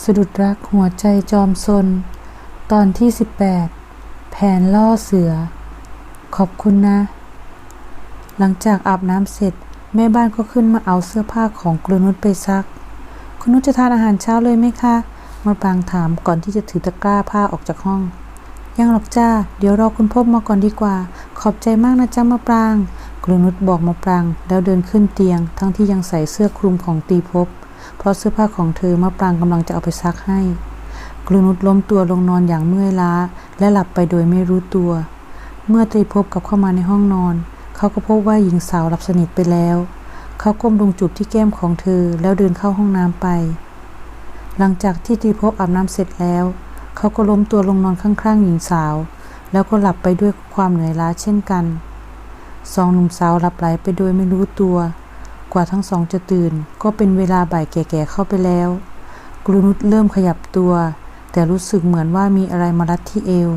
สะดุดรักหัวใจจอมซน ตอนที่ 18 แผนล่อเสือ ขอบคุณนะ หลังจากอาบน้ำเสร็จ แม่บ้านก็ขึ้นมาเอาเสื้อผ้าของกรนุชไปซัก คุณนุชจะทานอาหารเช้าเลยไหมคะ มาปรางถามก่อนที่จะถือตะกร้าผ้าออกจากห้อง ยังหรอกจ้า เดี๋ยวรอคุณพบมาก่อนดีกว่า ขอบใจมากนะจ้ามาปรางกระนุชบอกมาปรางแล้วเดินขึ้นเตียง ทั้งที่ยังใส่เสื้อคลุมของตีภพ เพราะเสื้อผ้าของเธอมะปรางกำลังจะเอาไปซักให้กระนุชล้มตัวลงนอนอย่างเมื่อยล้า และหลับไปโดยไม่รู้ตัว เมื่อตรีภพกลับเข้ามาในห้องนอน เขาก็พบว่าหญิงสาวหลับสนิทไปแล้ว เขาก้มลงจูบที่แก้มของเธอแล้วเดินเข้าห้องน้ำไป หลังจากที่ตรีภพอาบน้ำเสร็จแล้ว เขาก็ล้มตัวลงนอนข้างๆหญิงสาว แล้วก็หลับไปด้วยความเหนื่อยล้าเช่นกันสองหนุ่มสาวหลับไหลไปโดยไม่รู้ตัว กว่าทั้งสองจะตื่น ก็เป็นเวลาบ่ายแก่ๆเข้าไปแล้ว กรุนุชเริ่มขยับตัว แต่รู้สึกเหมือนว่ามีอะไรมารัดที่เอว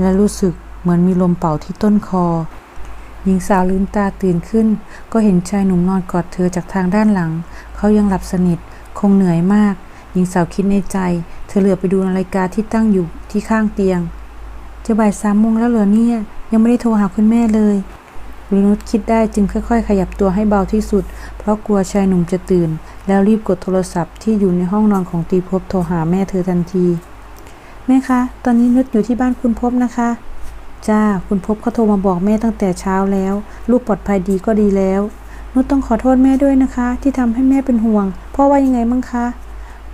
และรู้สึกเหมือนมีลมเป่าที่ต้นคอ หญิงสาวลืมตาตื่นขึ้น ก็เห็นชายหนุ่มนอนกอดเธอจากทางด้านหลัง เขายังหลับสนิท คงเหนื่อยมาก หญิงสาวคิดในใจ เธอเหลือไปดูนาฬิกาที่ตั้งอยู่ที่ข้างเตียง จะบ่ายสามโมงแล้วเหรอเนี่ย ยังไม่ได้โทรหาคุณแม่เลย วินุชคิดได้จึงค่อย ๆ ขยับตัวให้เบาที่สุด เพราะกลัวชายหนุ่มจะตื่น แล้วรีบกดโทรศัพท์ที่อยู่ในห้องนอนของตีภพโทรหาแม่เธอทันที แม่คะ ตอนนี้นุชอยู่ที่บ้านคุณภพนะคะ จ้า คุณภพเขาโทรมาบอกแม่ตั้งแต่เช้าแล้ว ลูกปลอดภัยดีก็ดีแล้ว นุชต้องขอโทษแม่ด้วยนะคะ ที่ทำให้แม่เป็นห่วง พ่อว่ายังไงมั่งคะ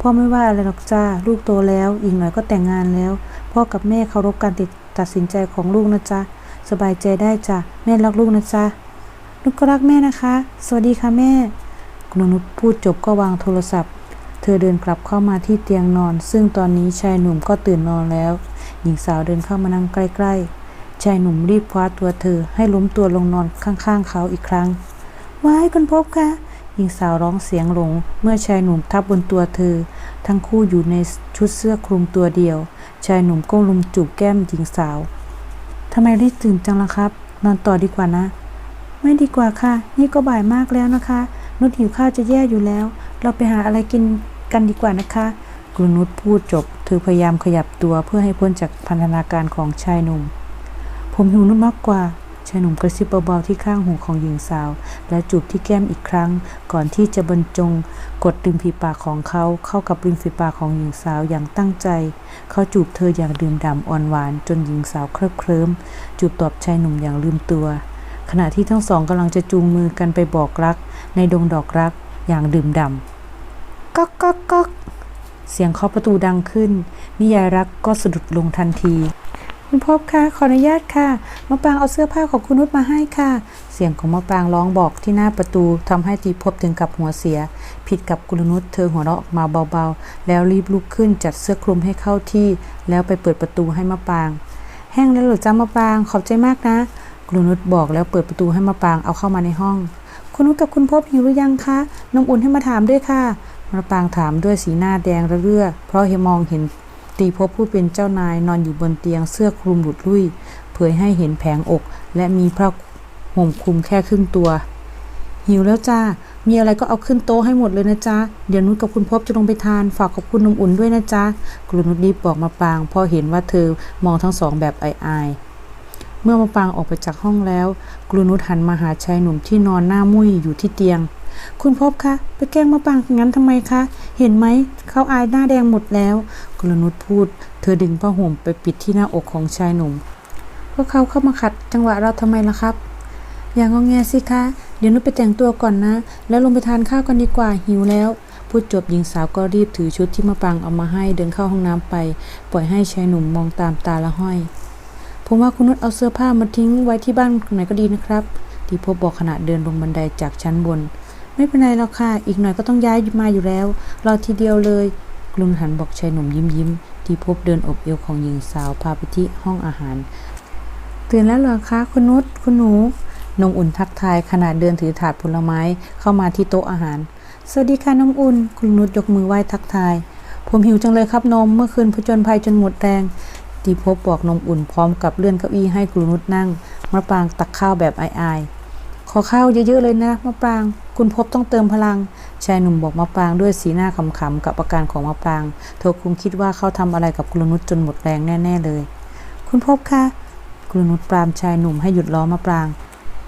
พ่อไม่ว่าอะไรหรอกจ้า ลูกโตแล้ว อีกหน่อยก็แต่งงานแล้ว พ่อกับแม่เคารพการตัดสินใจของลูกนะจ๊ะ สบายใจได้จ้ะแม่รักลูกนะจ๊ะนุชก็รักแม่นะคะ สวัสดีค่ะแม่คุณนุชพูดจบก็วางโทรศัพท์ เธอเดินกลับเข้ามาที่เตียงนอน ซึ่งตอนนี้ชายหนุ่มก็ตื่นนอนแล้ว หญิงสาวเดินเข้ามานั่งใกล้ๆ ชายหนุ่มรีบคว้าตัวเธอให้ล้มตัวลงนอนข้างๆ เขาอีกครั้ง ว้ายคุณพบคะหญิงสาวร้องเสียงหลง เมื่อชายหนุ่มทับบนตัวเธอ ทั้งคู่อยู่ในชุดเสื้อคลุมตัวเดียว ชายหนุ่มก้มลุมจูบแก้มหญิงสาว ทำไมรีบตื่นจังล่ะครับ นอนต่อดีกว่านะ ไม่ดีกว่าค่ะ นี่ก็บ่ายมากแล้วนะคะ นุชหิวข้าวจะแย่อยู่แล้ว เราไปหาอะไรกินกันดีกว่านะคะกรุนุชพูดจบ เธอพยายามขยับตัวเพื่อให้พ้นจากพันธนาการของชายหนุ่ม ผมหิวนุชมากกว่า ชายหนุ่มกระซิบเบาๆที่ข้างหูของหญิงสาว และจูบที่แก้มอีกครั้ง ก่อนที่จะบรรจงกดริมฝีปากของเขาเข้ากับริมฝีปากของหญิงสาวอย่างตั้งใจ เขาจูบเธออย่างดื่มด่ำอ่อนหวาน จนหญิงสาวเคลิบเคลิ้มจูบตอบชายหนุ่มอย่างลืมตัว ขณะที่ทั้งสองกำลังจะจูงมือกันไปบอกรัก ในดงดอกรักอย่างดื่มด่ำก๊อกก๊อกก๊อกเสียงเคาะประตูดังขึ้น นิยายรักก็สะดุดลงทันที คุณพบคะขออนุญาตค่ะมะปรางเอาเสื้อผ้าของคุณนุชมาให้ค่ะ เสียงของมะปรางร้องบอกที่หน้าประตูทำให้ตีพบถึงกับหัวเสีย ผิดกับกุลนุชเธอหัวเราะออกมาเบาๆ แล้วรีบลุกขึ้นจัดเสื้อคลุมให้เข้าที่ แล้วไปเปิดประตูให้มะปราง แห้งแล้วหรอจ้ามะปรางขอบใจมากนะกลุนุชบอกแล้วเปิดประตูให้มะปรางเอาเข้ามาในห้อง คุณนุชกับคุณพบหิวหรือยังคะนมอุ่นให้มาถามด้วยค่ะมะปรางถามด้วยสีหน้าแดงระเรื่อ เพราะเฮมองเห็น ตีพบผู้เป็นเจ้านายนอนอยู่บนเตียงเสื้อคลุมหลุดลุ่ย เผยให้เห็นแผงอก และมีผ้าห่มคลุมแค่ครึ่งตัว หิวแล้วจ้า มีอะไรก็เอาขึ้นโต๊ะให้หมดเลยนะจ๊ะ เดี๋ยวนุชกับคุณพบจะลงไปทาน ฝากขอบคุณนมอุ่นด้วยนะจ๊ะกลุนุชรีบบอกมาปางพราะเห็นว่าเธอมองทั้งสองแบบอายๆเมื่อมาปางออกไปจากห้องแล้วกลุนุชหันมาหาชายหนุ่มที่นอนหน้ามุ้ยอยู่ที่เตียงคุณพบคะ ไปแกล้งมาปางงั้นทำไมคะ เห็นไหม เขาอายหน้าแดงหมดแล้ว กลุนุชพูด เธอดึงผ้าห่มไปปิดที่หน้าอกของชายหนุ่ม พวกเขาเข้ามาขัดจังหวะเราทำไมล่ะครับ อย่างงอแงสิคะ เดี๋ยวนุชไปแต่งตัวก่อนนะ แล้วลงไปทานข้าวกันดีกว่าหิวแล้ว พูดจบหญิงสาวก็รีบถือชุดที่มะปรางเอามาให้เดินเข้าห้องน้ำไป ปล่อยให้ชายหนุ่มมองตามตาละห้อย ผมว่าคุณนุชเอาเสื้อผ้ามาทิ้งไว้ที่บ้านไหนก็ดีนะครับที่พบบอกขณะเดินลงบันไดจากชั้นบนไม่เป็นไรหรอกค่ะ อีกหน่อยก็ต้องย้ายมาอยู่แล้ว รอทีเดียวเลย กลุนหันบอกชายหนุ่มยิ้มยิ้มที่พบเดินอบเอวของหญิงสาวพาไปที่ห้องอาหาร ตื่นแล้วเหรอคะคุณนุชคุณหนูนมอุ่นทักทายขณะเดินถือถาดผลไม้เข้ามาที่โต๊ะอาหาร สวัสดีค่ะนมอุ่น คุณนุชยกมือไหว้ทักทาย ผมหิวจังเลยครับนม เมื่อคืนผจญภัยจนหมดแรงตีพบบอกนมอุ่นพร้อมกับเลื่อนเก้าอี้ให้กรุนุชนั่งมะปางตักข้าวแบบอายๆ ขอข้าวเยอะๆเลยนะมะปราง คุณพบต้องเติมพลัง ชายหนุ่มบอกมะปรางด้วยสีหน้าขำๆกับอาการของมะปรางเธอคงคิดว่าเขาทำอะไรกับกุลนุชจนหมดแรงแน่ ๆเลย คุณพบคะกุลนุชปรามชายหนุ่มให้หยุดล้อมะปราง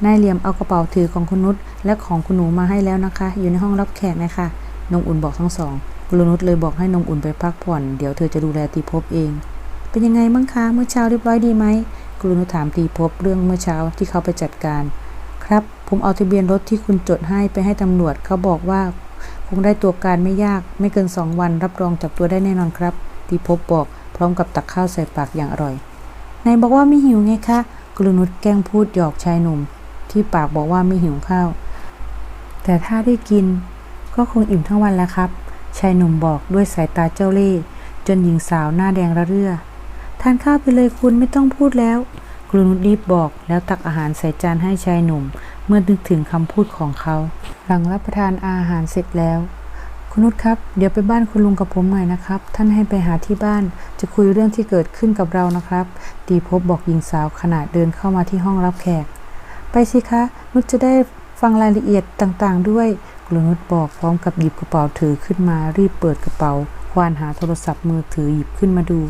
นายเหลี่ยมเอากระเป๋าถือของคุณนุชและของคุณหนูมาให้แล้วนะคะ อยู่ในห้องรับแขกนะคะนงอุ่นบอกทั้งสองกุลนุชเลยบอกให้นงอุ่นไปพักผ่อน เดี๋ยวเธอจะดูแลตีภพเอง เป็นยังไงบ้างคะเมื่อเช้าเรียบร้อยดีไหมกุลนุชถามตีภพเรื่องเมื่อเช้าที่เขาไปจัดการ ครับ ผมเอาทะเบียนรถที่คุณจดให้ไปให้ตำรวจเขาบอกว่า คงได้ตัวการไม่ยาก ไม่เกินสองวัน รับรองจับตัวได้แน่นอนครับตีภพบอกพร้อมกับตักข้าวใส่ปากอย่างอร่อยนายบอกว่าไม่หิวไงคะกลุนุชแกล้งพูดหยอกชายหนุ่ม ที่ปากบอกว่าไม่หิวข้าว แต่ถ้าได้กิน ก็คงอิ่มทั้งวันแล้วครับ ชายหนุ่มบอกด้วยสายตาเจ้าเล่ห์จนหญิงสาวหน้าแดงระเรื่อ ทานข้าวไปเลยคุณไม่ต้องพูดแล้ว รุนุชรีบบอก แล้วตักอาหารใส่จานให้ชายหนุ่ม เมื่อนึกถึงคำพูดของเขา หลังรับประทานอาหารเสร็จแล้ว คุณนุชครับ เดี๋ยวไปบ้านคุณลุงกับผมหน่อยนะครับ ท่านให้ไปหาที่บ้าน จะคุยเรื่องที่เกิดขึ้นกับเรานะครับตีภพบอกหญิงสาวขณะเดินเข้ามาที่ห้องรับแขก ไปสิคะ นุชจะได้ฟังรายละเอียดต่างๆ ด้วยกลุนุชบอกพร้อมกับหยิบกระเป๋าถือขึ้นมารีบเปิดกระเป๋า ควานหาโทรศัพท์มือถือหยิบขึ้นมาดู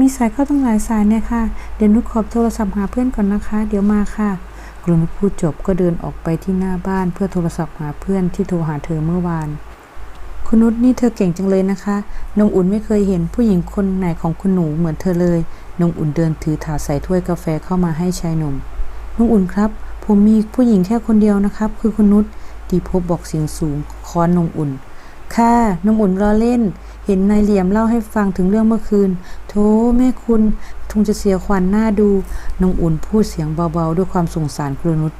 มีสายเข้าตั้งหลายสายเนี่ยค่ะ เดี๋ยวนุชขอโทรศัพท์หาเพื่อนก่อนนะคะ เดี๋ยวมาค่ะกลุนุชพูดจบก็เดินออกไปที่หน้าบ้านเพื่อโทรศัพท์หาเพื่อนที่โทรหาเธอเมื่อวาน คุณนุชนี่เธอเก่งจังเลยนะคะ นงอุ่นไม่เคยเห็นผู้หญิงคนไหนของคุณหนูเหมือนเธอเลย นงอุ่นเดินถือถาดใส่ถ้วยกาแฟเข้ามาให้ชายหนุ่ม นงอุ่นครับ ผมมีผู้หญิงแค่คนเดียวนะครับ คือคุณนุชตีพบบอกเสียงสูงค้อนนงอุ่น ค่ะนงอุ่นรอเล่น เห็นนายเหลี่ยมเล่าให้ฟังถึงเรื่องเมื่อคืน โธ่แม่คุณคงจะเสียขวัญหน้าดูนงอุ่นพูดเสียงเบาๆ ด้วยความสงสารคุณนุช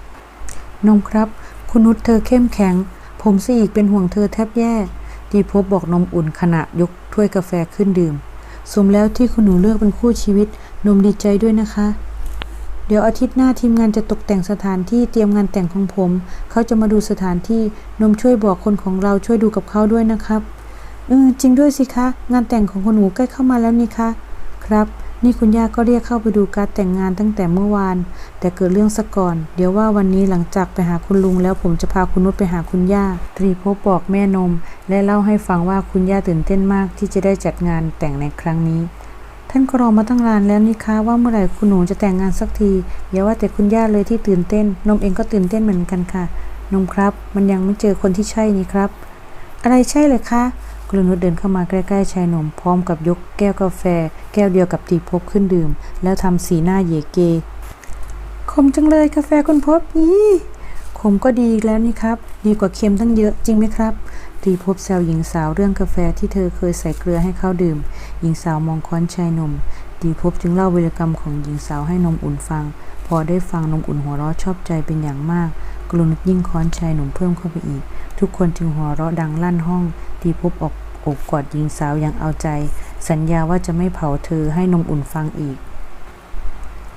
นมครับ คุณนุชเธอเข้มแข็ง ผมสิอีกเป็นห่วงเธอแทบแย่ตีพบบอกนมอุ่นขณะยกถ้วยกาแฟขึ้นดื่ม สมแล้วที่คุณหนูเลือกเป็นคู่ชีวิต นมดีใจด้วยนะคะ เดี๋ยวอาทิตย์หน้าทีมงานจะตกแต่งสถานที่เตรียมงานแต่งของผม เขาจะมาดูสถานที่นมช่วยบอกคนของเราช่วยดูกับเขาด้วยนะครับเออจริงด้วยสิคะ งานแต่งของคุณหนูใกล้เข้ามาแล้วนี่คะ ครับ นี่คุณย่าก็เรียกเข้าไปดูการแต่งงานตั้งแต่เมื่อวาน แต่เกิดเรื่องซะก่อน เดี๋ยวว่าวันนี้หลังจากไปหาคุณลุงแล้วผมจะพาคุณนุชไปหาคุณย่า ตรีภพบอกแม่นม และเล่าให้ฟังว่าคุณย่าตื่นเต้นมากที่จะได้จัดงานแต่งในครั้งนี้ ท่านก็รอมาตั้งนานแล้วนี่คะว่าเมื่อไหร่คุณหนูจะแต่งงานสักทีอย่าว่าแต่คุณย่าเลยที่ตื่นเต้น นมเองก็ตื่นเต้นเหมือนกันค่ะ นมครับ มันยังไม่เจอคนที่ใช่นี่ครับ อะไรใช่เลยคะ กลุนุชเดินเข้ามาใกล้ๆชายหนุ่มพร้อมกับยกแก้วกาแฟ แก้วเดียวกับตีพบขึ้นดื่ม แล้วทำสีหน้าเยเกขมจังเลยกาแฟคุณพบยี่ขมก็ดีแล้วนี่ครับ ดีกว่าเค็มตั้งเยอะจริงไหมครับตีพบแซวหญิงสาวเรื่องกาแฟที่เธอเคยใส่เกลือให้เขาดื่ม หญิงสาวมองค้อนชายหนุ่มตีพบจึงเล่าวีรกรรมของหญิงสาวให้นมอุ่นฟัง พอได้ฟังนมอุ่นหัวเราะชอบใจเป็นอย่างมาก กลุนุชยิ่งค้อนชายหนุ่มเพิ่มเข้าไปอีก ทุกคนจึงหัวเราะดังลั่นห้อง ตีพบออกอกกอดหญิงสาวอย่างเอาใจ สัญญาว่าจะไม่เผาเธอให้นมอุ่นฟังอีก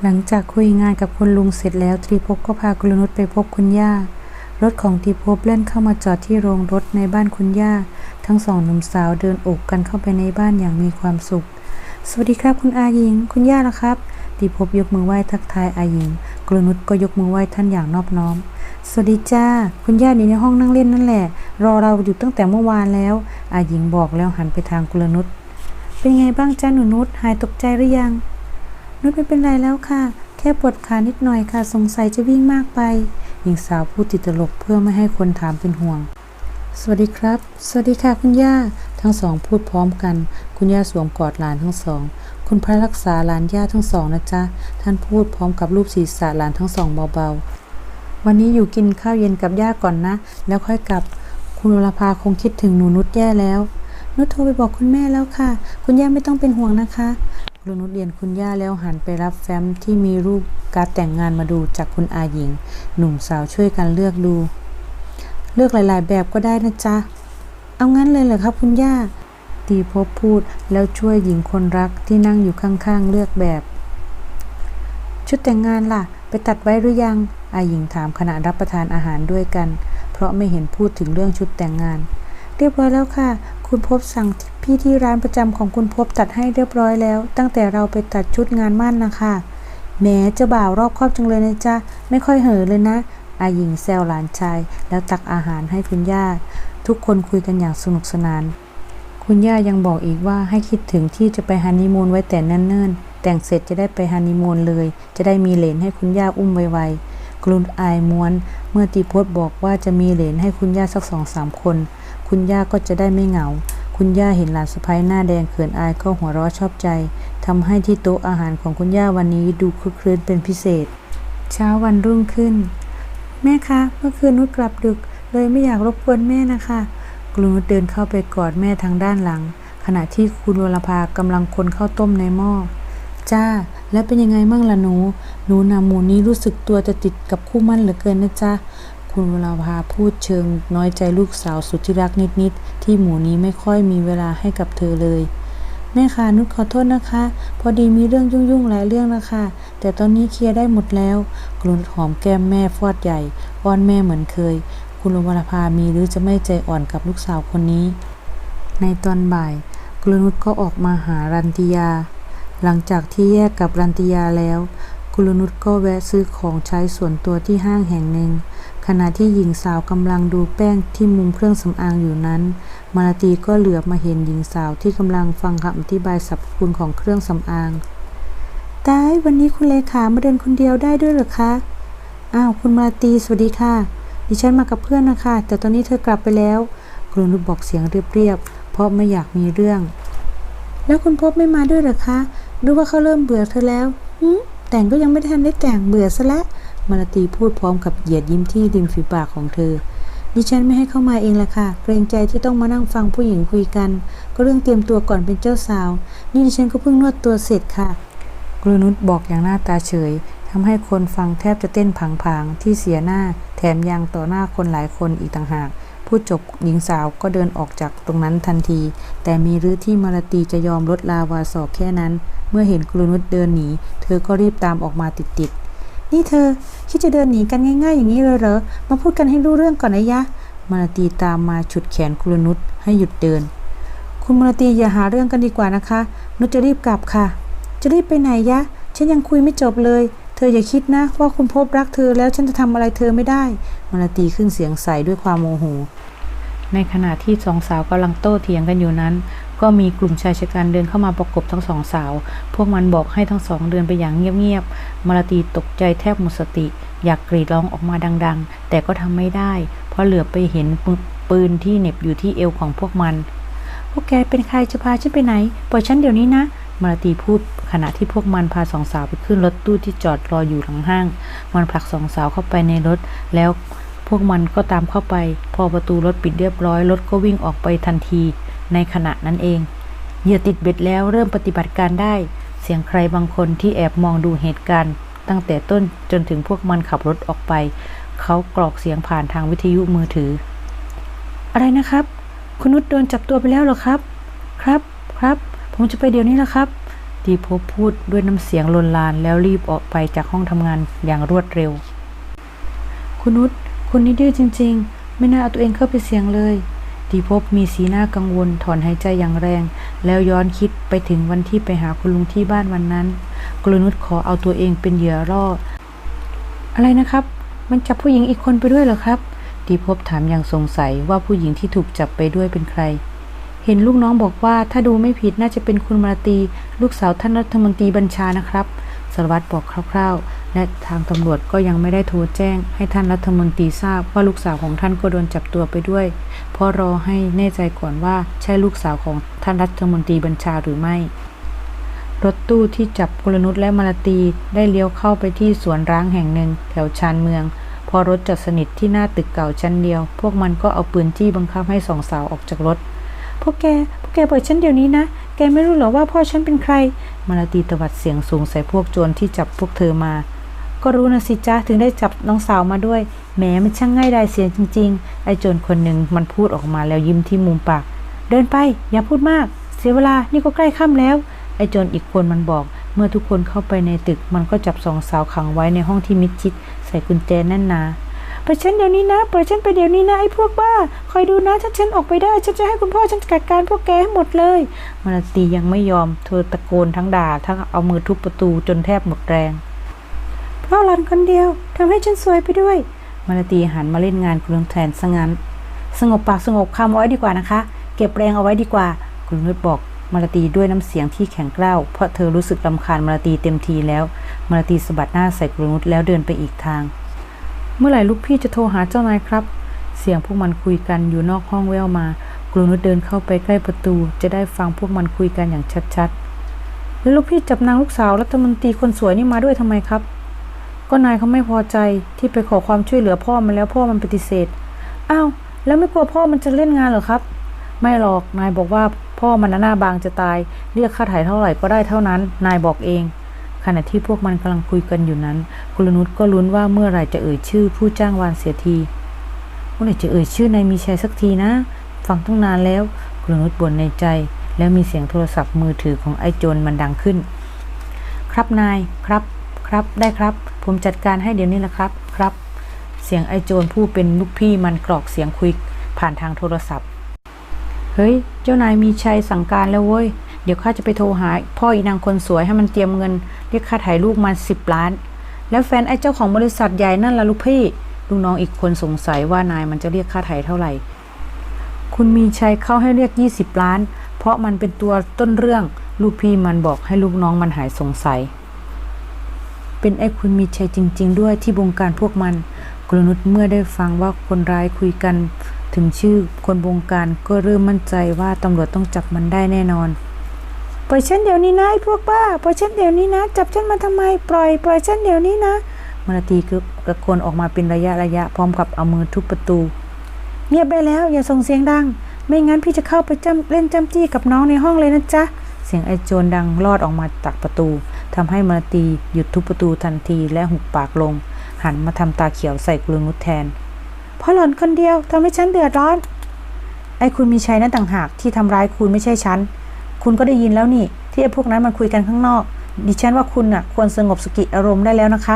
หลังจากคุยงานกับคุณลุงเสร็จแล้วตรีภพก็พากลุนุชไปพบคุณย่ารถของตรีภพเล่นเข้ามาจอดที่โรงรถในบ้านคุณย่า ทั้งสองหนุ่มสาวเดินอกกันเข้าไปในบ้านอย่างมีความสุข สวัสดีครับคุณอาหญิง คุณย่าละครับ ตรีภพยกมือไหว้ทักทายอาหญิงกลุนุชก็ยกมือไหว้ท่านอย่างนอบน้อม สวัสดีจ้า คุณย่าอยู่ในห้องนั่งเล่นนั่นแหละ รอเราอยู่ตั้งแต่เมื่อวานแล้ว อาหญิงบอกแล้วหันไปทางกุลนุชเป็นไงบ้างจ้าหนูนุชหายตกใจหรือยัง นุชไม่เป็นไรแล้วค่ะ แค่ปวดขานิดหน่อยค่ะ สงสัยจะวิ่งมากไป หญิงสาวพูดติดตลกเพื่อไม่ให้คนถามเป็นห่วง สวัสดีครับ สวัสดีค่ะคุณย่า ทั้งสองพูดพร้อมกัน คุณย่าสวมกอดหลานทั้งสอง คุณพระรักษาหลานย่าทั้งสองนะจ๊ะ ท่านพูดพร้อมกับรูปศีรษะหลานทั้งสองเบาๆ วันนี้อยู่กินข้าวเย็นกับย่าก่อนนะ แล้วค่อยกลับ คุณวรภาคงคิดถึงหนูนุชแย่แล้ว นุชโทรไปบอกคุณแม่แล้วค่ะ คุณย่าไม่ต้องเป็นห่วงนะคะครูนุชเรียนคุณย่าแล้วหันไปรับแฟ้มที่มีรูปการแต่งงานมาดูจากคุณอาหญิง หนุ่มสาวช่วยกันเลือกดู เลือกหลาย ๆ แบบก็ได้นะจ๊ะ เอางั้นเลยเหรอครับคุณย่า ตีพบพูดแล้วช่วยหญิงคนรักที่นั่งอยู่ข้างๆเลือกแบบ ชุดแต่งงานล่ะ ไปตัดไว้หรือยังอาหญิงถามขณะรับประทานอาหารด้วยกัน เพราะไม่เห็นพูดถึงเรื่องชุดแต่งงาน เรียบร้อยแล้วค่ะ คุณพบสั่งพี่ที่ร้านประจำของคุณพบตัดให้เรียบร้อยแล้ว ตั้งแต่เราไปตัดชุดงานมั่นนะคะแหมเจะบ่าวรอบครอบจังเลยนะจ๊ะ ไม่ค่อยเห่อเลยนะอาหญิงแซวหลานชาย แล้วตักอาหารให้คุณย่า ทุกคนคุยกันอย่างสนุกสนาน คุณย่ายังบอกอีกว่าให้คิดถึงที่จะไปฮันนีมูนไว้แต่เนิ่นๆ แต่งเสร็จจะได้ไปฮันนีมูนเลย จะได้มีเหรนให้คุณย่าอุ้มไวๆกลุนอายม้วน เมื่อตีพศบอกว่าจะมีเหรนให้คุณย่าสักสองสามคน คุณย่าก็จะได้ไม่เหงา คุณย่าเห็นหลานสะพ้ายหน้าแดงเขินอายก็หัวเราะชอบใจทำให้ที่โต๊ะอาหารของคุณย่าวันนี้ดูคลึกครื้นเป็นพิเศษ เช้าวันรุ่งขึ้น แม่คะ เมื่อคืนนุชกลับดึก เลยไม่อยากรบกวนแม่นะคะกลุนุชเดินเข้าไปกอดแม่ทางด้านหลัง ขณะที่คุณวรภากำลังคนข้าวต้มในหม้อจ้า แล้วเป็นยังไงมั่งล่ะหนูหนูนาหมูนี้รู้สึกตัวจะติดกับคู่มั่นเหลือเกินนะจ๊ะคุณวราภาพูดเชิงน้อยใจลูกสาวสุดที่รักนิดๆที่หมูนี้ไม่ค่อยมีเวลาให้กับเธอเลย แม่ค่ะนุชขอโทษนะคะ พอดีมีเรื่องยุ่งๆหลายเรื่องนะคะ แต่ตอนนี้เคลียร์ได้หมดแล้ว กลุนหอมแก้มแม่ฟอดใหญ่อ้อนแม่เหมือนเคย คุณลวรภามีหรือจะไม่ใจอ่อนกับลูกสาวคนนี้ ในตอนบ่ายกลนุชก็ออกมาหารันติยา หลังจากที่แยกกับรันติยาแล้วกุลนุชก็แวะซื้อของใช้ส่วนตัวที่ห้างแห่งหนึ่ง ขณะที่หญิงสาวกำลังดูแป้งที่มุมเครื่องสำอางอยู่นั้น มาลาตีก็เหลือบมาเห็นหญิงสาวที่กำลังฟังคำอธิบายสรรพคุณของเครื่องสำอางตายวันนี้คุณเลขามาเดินคนเดียวได้ด้วยหรอคะ อ้าว คุณมาลาตี สวัสดีค่ะ ดิฉันมากับเพื่อนนะคะ แต่ตอนนี้เธอกลับไปแล้วกลุนุชบอกเสียงเรียบๆเพราะไม่อยากมีเรื่อง แล้วคุณพบไม่มาด้วยหรอคะหรือว่าเขาเริ่มเบื่อเธอแล้วหืแต่งก็ยังไม่ทันได้แต่งเบื่อซะและ้วมาลาตีพูดพร้อมกับเหยียดยิ้มที่ริมฝีปากของเธอ ดิฉันไม่ให้เข้ามาเองละค่ะ เกรงใจที่ต้องมานั่งฟังผู้หญิงคุยกัน ก็เรื่องเตรียมตัวก่อนเป็นเจ้าสาว นี่ดิฉันก็เพิ่งนวดตัวเสร็จค่ะกรุนุชบอกอย่างหน้าตาเฉยทำให้คนฟังแทบจะเต้นผางๆที่เสียหน้า แถมยังต่อหน้าคนหลายคนอีกต่างหากพูดจบหญิงสาวก็เดินออกจากตรงนั้นทันที แต่มีรือที่มาลาตีจะยอมลดลาวาสอกแค่นั้น เมื่อเห็นกรุนุชเดินหนี เธอก็รีบตามออกมาติดๆ นี่เธอ คิดจะเดินหนีกันง่าย ๆ อย่างนี้เลยเหรอ มาพูดกันให้รู้เรื่องก่อนนะยะ มาลาตีตามมาฉุดแขนกรุนุชให้หยุดเดิน คุณมาลาตีอย่าหาเรื่องกันดีกว่านะคะ นุชจะรีบกลับค่ะ จะรีบไปไหนยะ ฉันยังคุยไม่จบเลย เธออย่าคิดนะ ว่าคุณพบรักเธอแล้วฉันจะทำอะไรเธอไม่ได้ มาลาตีขึ้นเสียงใสด้วยความโมโห ในขณะที่สองสาวกำลังโต้เถียงกันอยู่นั้น ก็มีกลุ่มชายชะกันเดินเข้ามาประกบทั้งสองสาว พวกมันบอกให้ทั้งสองเดินไปอย่างเงียบๆ มาลาตีตกใจแทบหมดสติ อยากกรีดร้องออกมาดัง ๆ แต่ก็ทำไม่ได้ เพราะเหลือไปเห็นปปืนที่เหน็บอยู่ที่เอวของพวกมัน พวกแกเป็นใครจะพาฉันไปไหน ปล่อยฉันเดี๋ยวนี้นะ มาตีพูดขณะที่พวกมันพาสองสาวไปขึ้นรถตู้ที่จอดรออยู่หลังห้าง มันผลักสองสาวเข้าไปในรถ แล้วพวกมันก็ตามเข้าไป พอประตูรถปิดเรียบร้อย รถก็วิ่งออกไปทันทีในขณะนั้นเองเหยื่อติดเบ็ดแล้วเริ่มปฏิบัติการได้ เสียงใครบางคนที่แอบมองดูเหตุการณ์ ตั้งแต่ต้นจนถึงพวกมันขับรถออกไป เขากรอกเสียงผ่านทางวิทยุมือถือ อะไรนะครับ คุณนุชโดนจับตัวไปแล้วเหรอครับ ครับครับ ผมจะไปเดี๋ยวนี้ละครับดีพบพูดด้วยน้ำเสียงลนลานแล้วรีบออกไปจากห้องทำงานอย่างรวดเร็ว คุณนุชคุณนี่ดื้อจริง ๆ ไม่น่าเอาตัวเองเข้าไปเสี่ยงเลยดีพบมีสีหน้ากังวลถอนหายใจอย่างแรง แล้วย้อนคิดไปถึงวันที่ไปหาคุณลุงที่บ้านวันนั้น กลนุชขอเอาตัวเองเป็นเหยื่อล่ออะไรนะครับ มันจับผู้หญิงอีกคนไปด้วยเหรอครับดีพบถามอย่างสงสัยว่าผู้หญิงที่ถูกจับไปด้วยเป็นใคร เห็นลูกน้องบอกว่าถ้าดูไม่ผิดน่าจะเป็นคุณมาตี ลูกสาวท่านรัฐมนตรีบัญชานะครับสารวัตรบอกคร่าวๆ และทางตำรวจก็ยังไม่ได้โทรแจ้ง ให้ท่านรัฐมนตรีทราบว่าลูกสาวของท่านก็โดนจับตัวไปด้วย เพราะรอให้แน่ใจก่อนว่าใช่ลูกสาวของท่านรัฐมนตรีบัญชาหรือไม่ รถตู้ที่จับกลนุชและมาลตีได้เลี้ยวเข้าไปที่สวนร้างแห่งหนึ่ง แถวชานเมือง พอรถจอดสนิทที่หน้าตึกเก่าชั้นเดียว พวกมันก็เอาปืนจี้บังคับให้สองสาวออกจากรถ พวกแก พวกแกปล่อยฉันเดี๋ยวนี้นะ แกไม่รู้เหรอว่าพ่อฉันเป็นใคร มาลาตีตวัดเสียงสูงใส่พวกโจรที่จับพวกเธอมา ก็รู้นะสิจ้าถึงได้จับน้องสาวมาด้วยแหมมันช่างง่ายได้เสียจริง ๆ ไอ้โจรคนหนึ่งมันพูดออกมาแล้วยิ้มที่มุมปาก เดินไป อย่าพูดมาก เสียเวลา นี่ก็ใกล้ค่ำแล้ว ไอ้โจรอีกคนมันบอก เมื่อทุกคนเข้าไปในตึก มันก็จับสองสาวขังไว้ในห้องที่มิดชิด ใส่กุญแจแน่นหนา ปล่อยฉันเดี๋ยวนี้นะปล่อยฉันไปเดี๋ยวนี้นะไอ้พวกบ้า คอยดูนะถ้าฉันออกไปได้ ฉันจะให้คุณพ่อฉันจัดการพวกแกให้หมดเลยมาลาตียังไม่ยอมเธอตะโกนทั้งด่าทั้งเอามือทุบประตูจนแทบหมดแรง เพราะหลอนคนเดียวทำให้ฉันสวยไปด้วยมาลาตีหันมาเล่นงานคุณนุชแทนซะงั้น สงบปากสงบคำไว้ดีกว่านะคะ เก็บแรงเอาไว้ดีกว่า คุณนุชบอกมาลาตีด้วยน้ำเสียงที่แข็งกร้าวเพราะเธอรู้สึกรำคาญมาลาตีเต็มทีแล้ว มาลาตีสะบัดหน้าใส่คุณนุชแล้วเดินไปอีกทาง เมื่อไหร่ลูกพี่จะโทรหาเจ้านายครับ เสียงพวกมันคุยกันอยู่นอกห้องแววมากรุนุชเดินเข้าไปใกล้ประตู จะได้ฟังพวกมันคุยกันอย่างชัดๆ แล้วลูกพี่จับนางลูกสาวรัฐมนตรีคนสวยนี่มาด้วยทำไมครับ ก็นายเขาไม่พอใจที่ไปขอความช่วยเหลือพ่อมันแล้วพ่อมันปฏิเสธ อ้าวแล้วไม่กลัวพ่อมันจะเล่นงานเหรอครับ ไม่หรอกนายบอกว่าพ่อมันน่ะหน้าบางจะตาย เรียกค่าถ่ายเท่าไหร่ก็ได้เท่านั้น นายบอกเอง ขณะที่พวกมันกำลังคุยกันอยู่นั้น กุลนุชก็ลุ้นว่าเมื่อไรจะเอ่ยชื่อผู้จ้างวานเสียทีเมื่อไรจะเอ่ยชื่อนายมีชัยสักทีนะ ฟังตั้งนานแล้วกรุนุชบ่นในใจ แล้วมีเสียงโทรศัพท์มือถือของไอ้โจรมันดังขึ้น ครับนายครับครับได้ครับ ผมจัดการให้เดี๋ยวนี้ละครับครับ เสียงไอ้โจรผู้เป็นลูกพี่มันกรอกเสียงคุยผ่านทางโทรศัพท์ เฮ้ย เจ้านายมีชัยสั่งการแล้วเว้ย ดี๋ยวข้าจะไปโทรหา พ่ออีนางคนสวยให้มันเตรียมเงินเรียกค่าถ่ายลูกมาสิบล้าน แล้วแฟนไอ้เจ้าของบริษัทใหญ่นั่นล่ะลูกพี่ลูกน้องอีกคนสงสัยว่านายมันจะเรียกค่าไถ่เท่าไหร่ คุณมีชัยเข้าให้เรียก 20 ล้าน เพราะมันเป็นตัวต้นเรื่อง ลูกพี่มันบอกให้ลูกน้องมันหายสงสัย เป็นไอ้คุณมีชัยจริง ๆ ด้วยที่บงการพวกมันกรนุชเมื่อได้ฟังว่าคนร้ายคุยกัน ถึงชื่อคนบงการก็เริ่มมั่นใจว่าตำรวจต้องจับมันได้แน่นอน ปล่อยฉันเดี๋ยวนี้นะไอ้พวกบ้าปล่อยฉันเดี๋ยวนี้นะ จับฉันมาทำไมปล่อยปล่อยฉันเดี๋ยวนี้นะมาลาตีก็ตะโกนออกมาเป็นระยะระยะพร้อมกับเอามือทุบประตู เงียบไปแล้วอย่าส่งเสียงดัง ไม่งั้นพี่จะเข้าไปจำเล่นจำจี้กับน้องในห้องเลยนะจ๊ะเสียงไอ้โจรดังลอดออกมาจากประตูทำให้มาลาตีหยุดทุบประตูทันทีและหุบปากลง หันมาทำตาเขียวใส่กลือนุชแทนเพราะหล่อนคนเดียวทำให้ฉันเดือดร้อนไอ้คุณมีชัยนั่นต่างหากที่ทำร้ายคุณไม่ใช่ฉัน คุณก็ได้ยินแล้วนี่ ที่ไอ้พวกนั้นมันคุยกันข้างนอก ดิฉันว่าคุณน่ะ ควรสงบสกิอารมณ์ได้แล้วนะคะ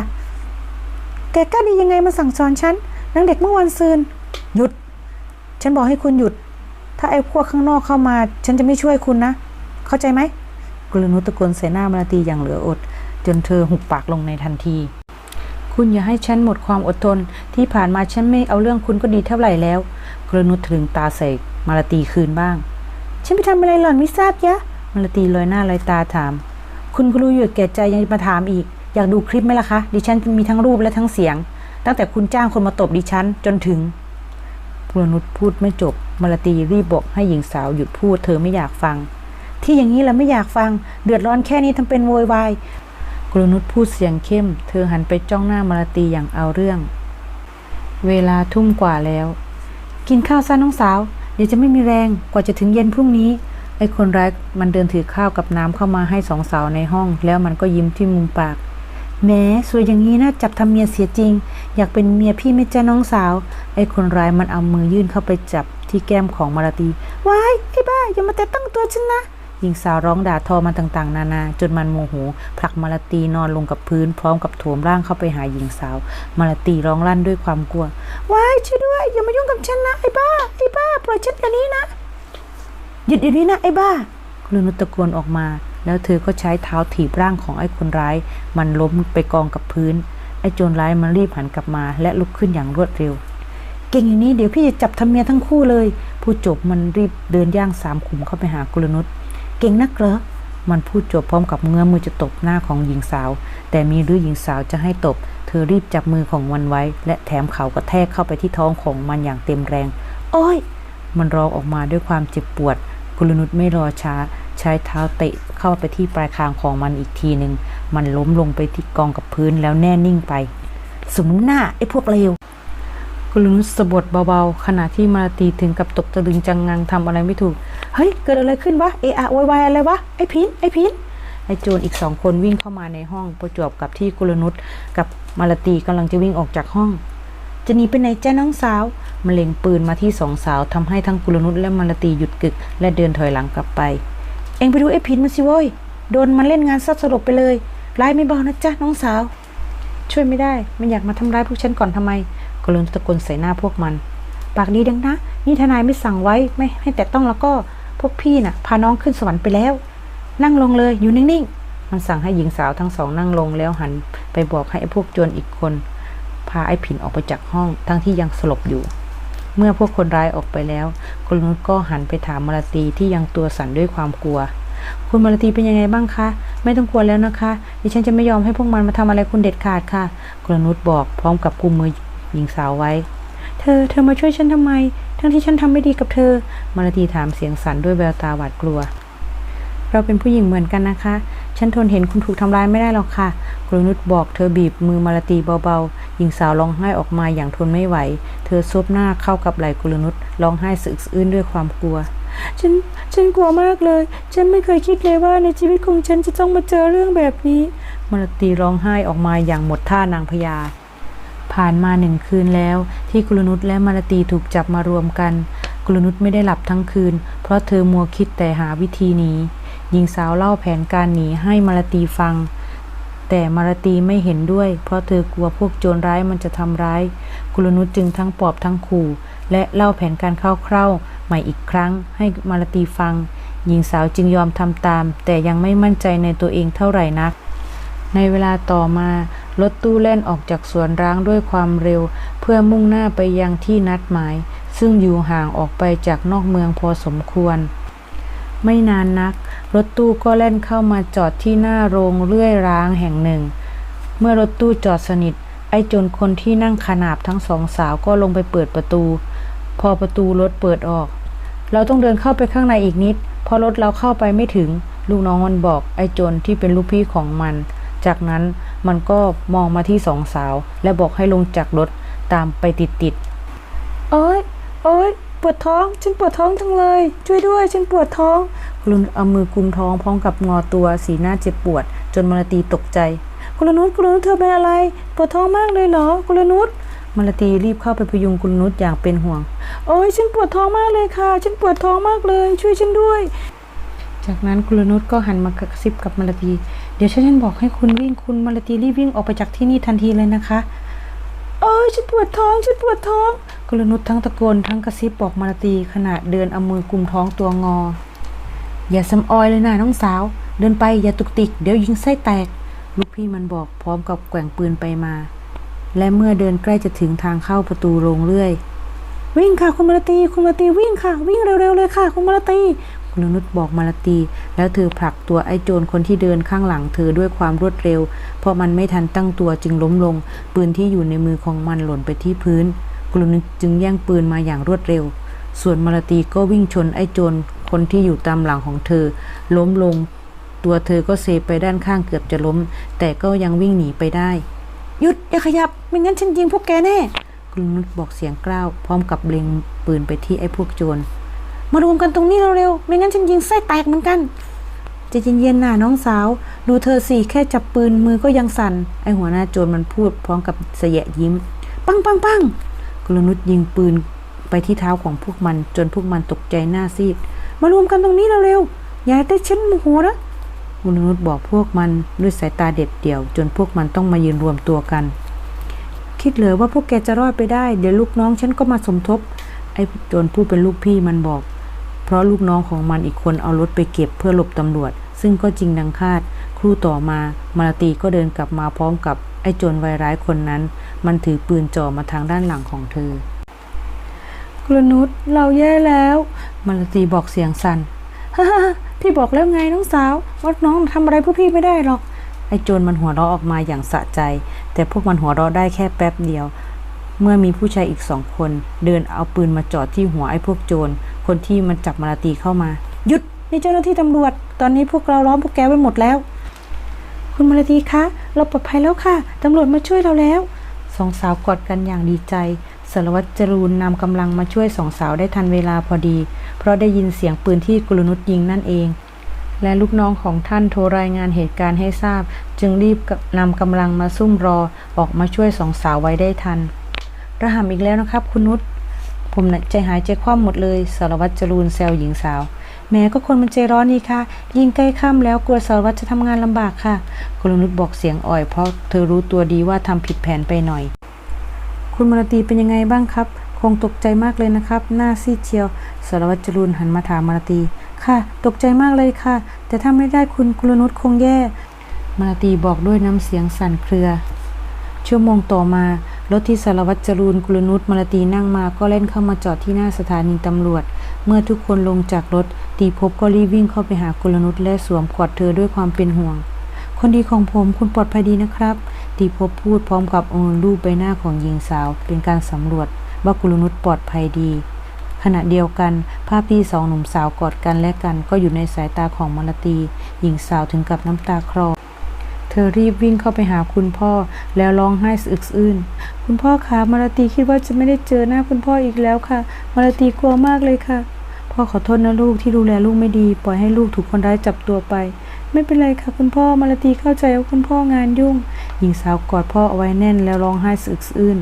แกกล้าดียังไงมาสั่งสอนฉันนางเด็กเมื่อวันซืนหยุด ฉันบอกให้คุณหยุด ถ้าไอ้พวกข้างนอกเข้ามา ฉันจะไม่ช่วยคุณนะ เข้าใจไหมกุลนุตะโกนใส่หน้ามาลาตีอย่างเหลืออด จนเธอหุบปากลงในทันที คุณอย่าให้ฉันหมดความอดทน ที่ผ่านมาฉันไม่เอาเรื่องคุณก็ดีเท่าไหร่แล้วกรนุชถึงตาใส่มาลาตีคืนบ้าง ฉันไปทำอะไรหล่อนไม่ทราบยะมาลตีลอยหน้าลอยตาถาม คุณก็รู้อยู่แก่ใจยังมาถามอีก อยากดูคลิปไหมล่ะคะ ดิฉันมีทั้งรูปและทั้งเสียง ตั้งแต่คุณจ้างคนมาตบดิฉันจนถึงกรนุชพูดไม่จบมาลตีรีบบอกให้หญิงสาวหยุดพูดเธอไม่อยากฟัง ที่อย่างนี้เราไม่อยากฟัง เดือดร้อนแค่นี้ทำเป็นโวยวายกรุนุชพูดเสียงเข้ม เธอหันไปจ้องหน้ามาลตีอย่างเอาเรื่อง เวลาทุ่มกว่าแล้ว กินข้าวซะน้องสาว เดี๋ยวจะไม่มีแรงกว่าจะถึงเย็นพรุ่งนี้ ไอ้คนร้ายมันเดินถือข้าวกับน้ำเข้ามาให้สองสาวในห้อง แล้วมันก็ยิ้มที่มุมปากแหม้สวยอย่างนี้นะจับทำเมียเสียจริง อยากเป็นเมียพี่ไม่จ้าน้องสาว ไอ้คนร้ายมันเอามือยื่นเข้าไปจับที่แก้มของมาราตีว้ายไอ้บ้าอย่ามาแต่ต้องตัวฉันนะ หญิงสาวร้องด่าทอมันต่างๆ นานา จนมันโมโหผลักมาลาตีนอนลงกับพื้น พร้อมกับโถมร่างเข้าไปหาหญิงสาว มาลาตีร้องลั่นด้วยความกลัวว้ายช่วยด้วย อย่ามายุ่งกับฉันนะไอ้บ้าไอ้บ้าปล่อยฉันเดี๋ยวนี้นะหยุดเดี๋ยวนี้นะไอ้บ้าลืนุตตะโกนออกมา แล้วเธอก็ใช้เท้าถีบร่างของไอ้คนร้าย มันล้มไปกองกับพื้น ไอ้โจรร้ายมันรีบหันกลับมา และลุกขึ้นอย่างรวดเร็วเก่งอย่างนี้เดี๋ยวพี่จะจับทำเมียทั้งคู่เลย ผู้จบมันรีบเดินย่างสามขุมเข้าไปหากุลนุช เก่งนักเหรอมันพูดจบพร้อมกับเงื้อมือจะตบหน้าของหญิงสาว แต่มีหรือหญิงสาวจะให้ตบ เธอรีบจับมือของมันไว้ และแถมเข่ากระแทกเข้าไปที่ท้องของมันอย่างเต็มแรง โอ้ย มันร้องออกมาด้วยความเจ็บปวดกุลนุชไม่รอช้า ใช้เท้าเตะเข้าไปที่ปลายคางของมันอีกทีหนึ่งมันล้มลงไปที่กองกับพื้นแล้วแน่นิ่งไป สมน้ำหน้าไอ้พวกเลว กุลนุชสะบดเบาๆ ขณะที่มาตีถึงกับตกตะลึงจังงังทำอะไรไม่ถูก เฮ้ย เกิดอะไรขึ้นวะ เอะอะวยวายอะไรวะ ไอ้พิน ไอ้พิน ไอ้โจรอีกสองคนวิ่งเข้ามาในห้องประจวบกับที่กุลนุชกับมาลาตีกำลังจะวิ่งออกจากห้อง จะหนีไปไหนจ้าน้องสาวมะเล็งปืนมาที่สองสาวทำให้ทั้งกุลนุชและมาลาตีหยุดกึก และเดินถอยหลังกลับไป เอ็งไปดูไอ้พินมันสิโว้ย โดนมันเล่นงานซัดสลบไปเลยร้ายไม่เบานะจ๊ะน้องสาว ช่วยไม่ได้ไม่อยากมาทำร้ายพวกฉันก่อนทำไม ก็เลยตะโกนใส่หน้าพวกมัน ปากดีดังนะ นี่ทนายไม่สั่งไว้ไม่ให้แตะต้องแล้วก็พวกพี่น่ะ พาน้องขึ้นสวรรค์ไปแล้ว นั่งลงเลย อยู่นิ่งๆ มันสั่งให้หญิงสาวทั้งสองนั่งลงแล้วหัน ไปบอกให้พวกโจรอีกคน พาไอ้ผินออกไปจากห้อง ทั้งที่ยังสลบอยู่ เมื่อพวกคนร้ายออกไปแล้วคุณนุชก็หันไปถามมาลาตีที่ยังตัวสั่นด้วยความกลัว คุณมาลาตีเป็นยังไงบ้างคะ ไม่ต้องกลัวแล้วนะคะ ดิฉันจะไม่ยอมให้พวกมันมาทำอะไรคุณเด็ดขาดค่ะคุณนุชบอกพร้อมกับกุมมือ หญิงสาวไว้ เธอ เธอมาช่วยฉันทำไม ทั้งที่ฉันทำไม่ดีกับเธอ มาลาตีถามเสียงสั่นด้วยแววตาหวาดกลัว เราเป็นผู้หญิงเหมือนกันนะคะ ฉันทนเห็นคุณถูกทำร้ายไม่ได้หรอกค่ะกรุนุชบอกเธอบีบมือมาลาตีเบาๆ หญิงสาวร้องไห้ออกมาอย่างทนไม่ไหว เธอซบหน้าเข้ากับไหล่กรุนุชร้องไห้สึกอื้นด้วยความกลัวฉัน ฉันกลัวมากเลย ฉันไม่เคยคิดเลยว่าในชีวิตของฉันจะต้องมาเจอเรื่องแบบนี้มาลตีร้องไห้ออกมาอย่างหมดท่านางพญา ผ่านมาหนึ่งคืนแล้ว ที่กุลนุชและมาลาตีถูกจับมารวมกัน กุลนุชไม่ได้หลับทั้งคืน เพราะเธอมัวคิดแต่หาวิธีหนีหญิงสาวเล่าแผนการหนีให้มาลาตีฟัง แต่มาลาตีไม่เห็นด้วย เพราะเธอกลัวพวกโจรร้ายมันจะทำร้าย กุลนุชจึงทั้งปลอบทั้งขู่และเล่าแผนการคร่าวๆใหม่อีกครั้งให้มาลาตีฟัง หญิงสาวจึงยอมทำตาม แต่ยังไม่มั่นใจในตัวเองเท่าไหร่นัก ในเวลาต่อมารถตู้แล่นออกจากสวนร้างด้วยความเร็ว เพื่อมุ่งหน้าไปยังที่นัดหมาย ซึ่งอยู่ห่างออกไปจากนอกเมืองพอสมควร ไม่นานนัก รถตู้ก็แล่นเข้ามาจอดที่หน้าโรงเลื่อยร้างแห่งหนึ่ง เมื่อรถตู้จอดสนิท ไอ้จนคนที่นั่งขนาบทั้งสองสาวก็ลงไปเปิดประตู พอประตูรถเปิดออก เราต้องเดินเข้าไปข้างในอีกนิดพราะรถเราเข้าไปไม่ถึง ลูกน้องมันบอกไอ้จนที่เป็นลูกพี่ของมัน จากนั้นมันก็มองมาที่สองสาว และบอกให้ลงจากรถตามไปติดๆโอ๊ยโอ๊ยปวดท้อง ฉันปวดท้องจังเลย ช่วยด้วย ฉันปวดท้อง คุณลุนเอามือกุมท้องพร้อมกับงอตัวสีหน้าเจ็บปวด จนมาลาตีตกใจ คุณนุชคุณนุชเธอเป็นอะไร ปวดท้องมากเลยเหรอ คุณนุชมาลาตีรีบเข้าไปพยุงคุณนุชอย่างเป็นห่วง โอ๊ยฉันปวดท้องมากเลยค่ะ ฉันปวดท้องมากเลย ช่วยฉันด้วย จากนั้นคุณนุชก็หันมากระซิบกับมาลาตี เดี๋ยวฉันบอกให้คุณวิ่งคุณมาลาตีรีบวิ่งออกไปจากที่นี่ทันทีเลยนะคะโอ้ยฉันปวดท้องฉันปวดท้องกุลนุชทั้งตะโกนทั้งกระซิบบอกมาลาตีขณะเดินเอามือกุมท้องตัวงอ อย่าสำออยเลยนะน้องสาว เดินไปอย่าตุกติกเดี๋ยวยิงไส้แตก ลูกพี่มันบอกพร้อมกับแกว่งปืนไปมา และเมื่อเดินใกล้จะถึงทางเข้าประตูโรงเรื่อย วิ่งค่ะคุณมาลาตีคุณมาลาตีวิ่งค่ะ วิ่งเร็วๆเลยค่ะ คุณมาลาตี คุณนุชบอกมาลาตี แล้วเธอผลักตัวไอ้โจรคนที่เดินข้างหลังเธอด้วยความรวดเร็ว เพราะมันไม่ทันตั้งตัวจึงล้มลง ปืนที่อยู่ในมือของมันหล่นไปที่พื้นกุลนุชจึงแย่งปืนมาอย่างรวดเร็ว ส่วนมาลาตีก็วิ่งชนไอ้โจรคนที่อยู่ตามหลังของเธอ ล้มลง ตัวเธอก็เซไปด้านข้างเกือบจะล้ม แต่ก็ยังวิ่งหนีไปได้หยุดอย่าขยับไม่งั้นฉันยิงพวกแกแน่กุลนุชบอกเสียงกล้าวพร้อมกับเล็งปืนไปที่ไอ้พวกโจร มารวมกันตรงนี้เร็วๆ ไม่งั้นฉันยิงไส้แตกเหมือนกันใจะเย็นๆหน่ะน้องสาว ดูเธอสิแค่จับปืนมือก็ยังสั่น ไอหัวหน้าโจรมันพูดพร้อมกับเสยะยิ้ม ปังปังปังกลนุชยิงปืนไปที่เท้าของพวกมันจนพวกมันตกใจหน้าซีด มารวมกันตรงนี้เร็วๆ อย่าได้ฉันโมโหนะกุลนุชบอกพวกมันด้วยสายตาเด็ดเดี่ยว จนพวกมันต้องมายืนรวมตัวกัน คิดเลยว่าพวกแกจะรอดไปได้ เดี๋ยวลูกน้องฉันก็มาสมทบ ไอ้โจรผู้เป็นลูกพี่มันบอก เพราะลูกน้องของมันอีกคนเอารถไปเก็บเพื่อหลบตำรวจ ซึ่งก็จริงดังคาด ครู่ต่อมามาลาตีก็เดินกลับมาพร้อมกับไอ้โจรวัยร้ายคนนั้น มันถือปืนจ่อมาทางด้านหลังของเธอกระนุษเราแย่แล้วมาลาตีบอกเสียงสัน่นฮ่าๆพี่บอกแล้วไงน้องสาวว่าน้องทำอะไรพวกพี่ไม่ได้หรอกไอ้โจรมันหัวเราะออกมาอย่างสะใจ แต่พวกมันหัวเราะได้แค่แป๊บเดียว เมื่อมีผู้ชายอีกสองคน เดินเอาปืนมาจอดที่หัวไอ้พวกโจร คนที่มันจับมาลาตีเข้ามา หยุดนี่เจ้าหน้าที่ตำรวจ ตอนนี้พวกเราล้อมพวกแกไว้หมดแล้ว คุณมาลาตีคะ เราปลอดภัยแล้วค่ะ ตำรวจมาช่วยเราแล้ว สองสาวกอดกันอย่างดีใจสารวัตรจรูนนำกำลังมาช่วยสองสาวได้ทันเวลาพอดี เพราะได้ยินเสียงปืนที่กุลนุชยิงนั่นเอง และลูกน้องของท่านโทรรายงานเหตุการณ์ให้ทราบ จึงรีบนำกำลังมาซุ่มรอออกมาช่วยสองสาวไว้ได้ทัน ระหำอีกแล้วนะครับ คุณนุชผมนะใจหายใจคว่ำหมดเลยสารวัตรจรูนแซวหญิงสาวแม้ก็คนมันใจร้อนนี่ค่ะ ยิ่งใกล้ค่ำแล้วกลัวสารวัตรจะทำงานลำบากค่ะ คุณนุชบอกเสียงอ่อย เพราะเธอรู้ตัวดีว่าทำผิดแผนไปหน่อย คุณมรตีเป็นยังไงบ้างครับ คงตกใจมากเลยนะครับ หน้าซีดเชียวสารวัตรจรูนหันมาถามมรตี ค่ะ ตกใจมากเลยค่ะ แต่ถ้าไม่ได้คุณกุลนุชคงแย่มรตีบอกด้วยน้ำเสียงสั่นเครือ ชั่วโมงต่อมา รถที่สารวัตรจรูนกุลนุชมาลาตีนั่งมาก็เล่นเข้ามาจอดที่หน้าสถานีตำรวจ เมื่อทุกคนลงจากรถตีภพก็รีบวิ่งเข้าไปหากุลนุชและสวมกอดเธอด้วยความเป็นห่วง คนดีของผมคุณปลอดภัยดีนะครับตีภพพูดพร้อมกับอนรูปใบหน้าของหญิงสาว เป็นการสำรวจว่ากุลนุชปลอดภัยดี ขณะเดียวกัน ภาพที่สองหนุ่มสาวกอดกันและกันก็อยู่ในสายตาของมาลาตี หญิงสาวถึงกับน้ำตาคลอ เธอรีบวิ่งเข้าไปหาคุณพ่อ แล้วร้องไห้สึกสะอื้น คุณพ่อคะมาลาตีคิดว่าจะไม่ได้เจอหน้าคุณพ่ออีกแล้วค่ะ มาลาตีกลัวมากเลยค่ะ พ่อขอโทษนะลูกที่ดูแลลูกไม่ดี ปล่อยให้ลูกถูกคนร้ายจับตัวไป ไม่เป็นไรค่ะคุณพ่อมาลาตีเข้าใจว่าคุณพ่องานยุ่ง หญิงสาวกอดพ่อเอาไว้แน่นแล้วร้องไห้สึกสะอื้น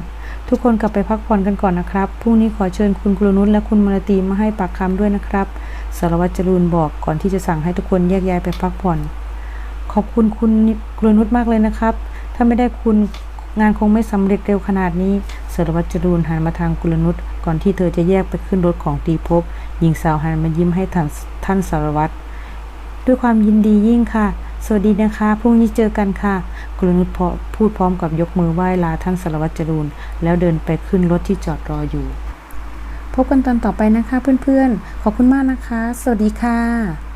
ทุกคนกลับไปพักผ่อนกันก่อนนะครับ พรุ่งนี้ขอเชิญคุณกรนุชและคุณมาลตีมาให้ปากคำด้วยนะครับ สารวัตรจรูนบอกก่อนที่จะสั่งให้ทุกคนแยกย้ายไปพักผ่อน ขอบคุณคุณกรนุชมากเลยนะครับ ถ้าไม่ได้คุณงานคงไม่สำเร็จเร็วขนาดนี้สารวัตรจรูนหันมาทางกุลนุชก่อนที่เธอจะแยกไปขึ้นรถของตีภพหญิงสาวหันมายิ้มให้ท่านท่านสารวัตรด้วยความยินดียิ่งค่ะ สวัสดีนะคะ พรุ่งนี้เจอกันค่ะ กุลนุชพอพูดพร้อมกับยกมือไหว้ลาท่านสารวัตรจรูนแล้วเดินไปขึ้นรถที่จอดรออยู่ พบกันตอนต่อไปนะคะเพื่อนๆ ขอบคุณมากนะคะ สวัสดีค่ะ